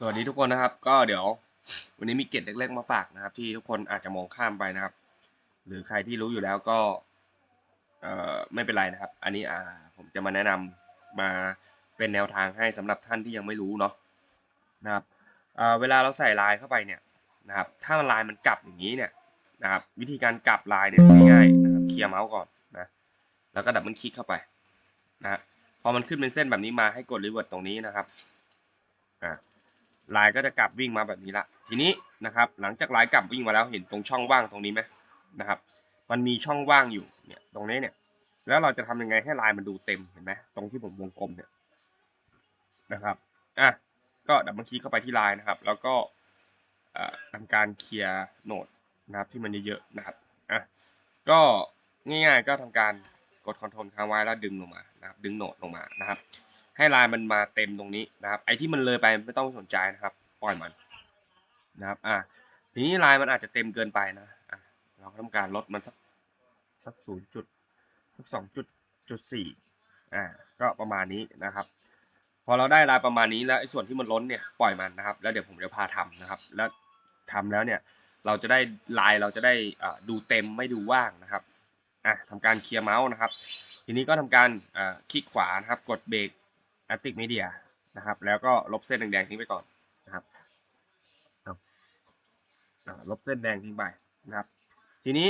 สวัสดีทุกคนนะครับ ก็เดี๋ยว วันนี้มีเกร็ดเล็กๆมาฝากนะครับ ที่ทุกคนอาจจะมองข้ามไปนะครับ หรือใครที่รู้อยู่แล้วก็เอ่อไม่เป็นไรนะครับ อันนี้อ่าผมจะมาแนะนำมาเป็นแนวทางให้สำหรับท่านที่ยังไม่รู้เนาะนะครับเอ่อเวลาเราใส่ลายเข้าไปเนี่ยนะครับ ถ้าลายมันกลับอย่างนี้เนี่ยนะครับ วิธีการกลับลายเนี่ยง่ายๆนะครับเคลียร์เมาส์ก่อนนะแล้วก็ดับเบิลคลิกเข้าไปนะพอมันขึ้นเป็นเส้นแบบนี้มาให้กดรีเวิร์ตตรงนี้นะครับ ลายก็จะกลับวิ่งมาแบบนี้ละ ทีนี้นะครับหลังจากลายกลับวิ่งมาแล้วเห็นตรงช่องว่างตรงนี้ไหมนะครับ มันมีช่องว่างอยู่เนี่ยตรงนี้เนี่ย แล้วเราจะทำยังไงให้ลายมันดูเต็มเห็นไหมตรงที่ผมวงกลมเนี่ยนะครับอะก็ดับเบิลคลิกเข้าไปที่ลายนะครับ แล้วก็เอ่อทำการเคลียร์โหนดนะครับที่มันเยอะๆนะครับอะก็ง่ายๆก็ทำการกดคอนโทรลค้างไว้แล้วดึงลงมานะครับดึงโหนดลงมานะครับ ให้ลายมันมาเต็มตรงนี้นะครับ ไอ้ที่มันเลยไปไม่ต้องสนใจนะครับ ปล่อยมันนะครับ อะทีนี้ลายมันอาจจะเต็มเกินไปนะอะเราก็ทำการลดมันสักสักศูนย์จุดสักสองจุดจุดสี่อ่า ก็ประมาณนี้นะครับ พอเราได้ลายประมาณนี้แล้วไอ้ส่วนที่มันล้นเนี่ยปล่อยมันนะครับ แล้วเดี๋ยวผมจะพาทำนะครับ แล้วทำแล้วเนี่ยเราจะได้ลายเราจะได้อ่าดูเต็มไม่ดูว่างนะครับอะทำการเคลียร์เมาส์นะครับ ทีนี้ก็ทำการอ่าคลิกขวานะครับ กดเบรก a t t i c Media นะครับ แล้วก็ลบเส้นแดงๆทิ้งไปก่อนนะครับลบเส้นแดงทิ้งไปนะครับ ทีนี้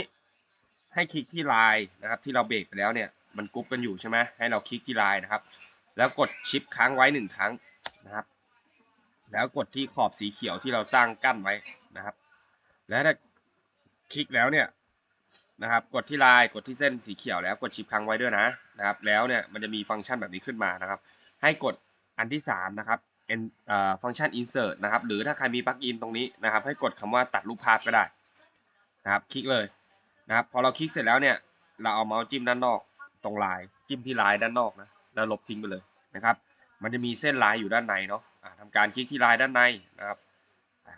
ให้คลิกที่ไลายนะครับ ที่เราเบรกไปแล้วเนี่ยมันกรุ๊ปกันอยู่ใช่ไหมให้เราคลิกที่ไลายนะครับ แล้วกดชิปค้างไว้หนึ่งครั้งนะครับ แล้วกดที่ขอบสีเขียวที่เราสร้างกั้นไว้นะครับ แล้วถ้าคลิกแล้วเนี่ยนะครับ กดที่ไลายกดที่เส้นสีเขียวแล้วกดชิปค้างไว้ด้วยนะนะครับ แล้วเนี่ยมันจะมีฟังก์ชันแบบนี้ขึ้นมานะครับ ให้กดอันที่ 3 นะครับเอ่อฟังก์ชัน insert นะครับ หรือถ้าใครมีปลั๊กอินตรงนี้นะครับ ให้กดคำว่าตัดรูปภาพก็ได้นะครับ คลิกเลยนะครับ พอเราคลิกเสร็จแล้วเนี่ย เราเอาเมาส์จิ้มด้านนอกตรงลายจิ้มที่ลายด้านนอกนะแล้วลบทิ้งไปเลยนะครับ มันจะมีเส้นลายอยู่ด้านในเนาะอ่าทำการคลิกที่ลายด้านในนะครับ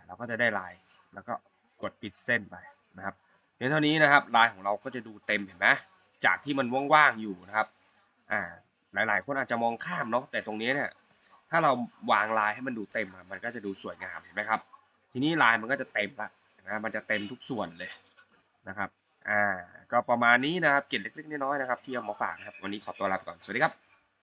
เราก็จะได้ลายแล้วก็กดปิดเส้นไปนะครับเพียงเท่านี้นะครับลายของเราก็จะดูเต็มเห็นไหมจากที่มันว่างๆอยู่นะครับอ่า หลาย ๆ คนอาจจะมองข้ามเนาะแต่ตรงนี้เนี่ยถ้าเราวางลายให้มันดูเต็มมันก็จะดูสวยงามเห็นไหมครับ ทีนี้ลายมันก็จะเต็มละนะมันจะเต็มทุกส่วนเลยนะครับอ่าก็ประมาณนี้นะครับเกร็ดเล็กๆน้อยๆนะครับที่เอามาฝากนะครับ วันนี้ขอตัวลาไปก่อนสวัสดีครับ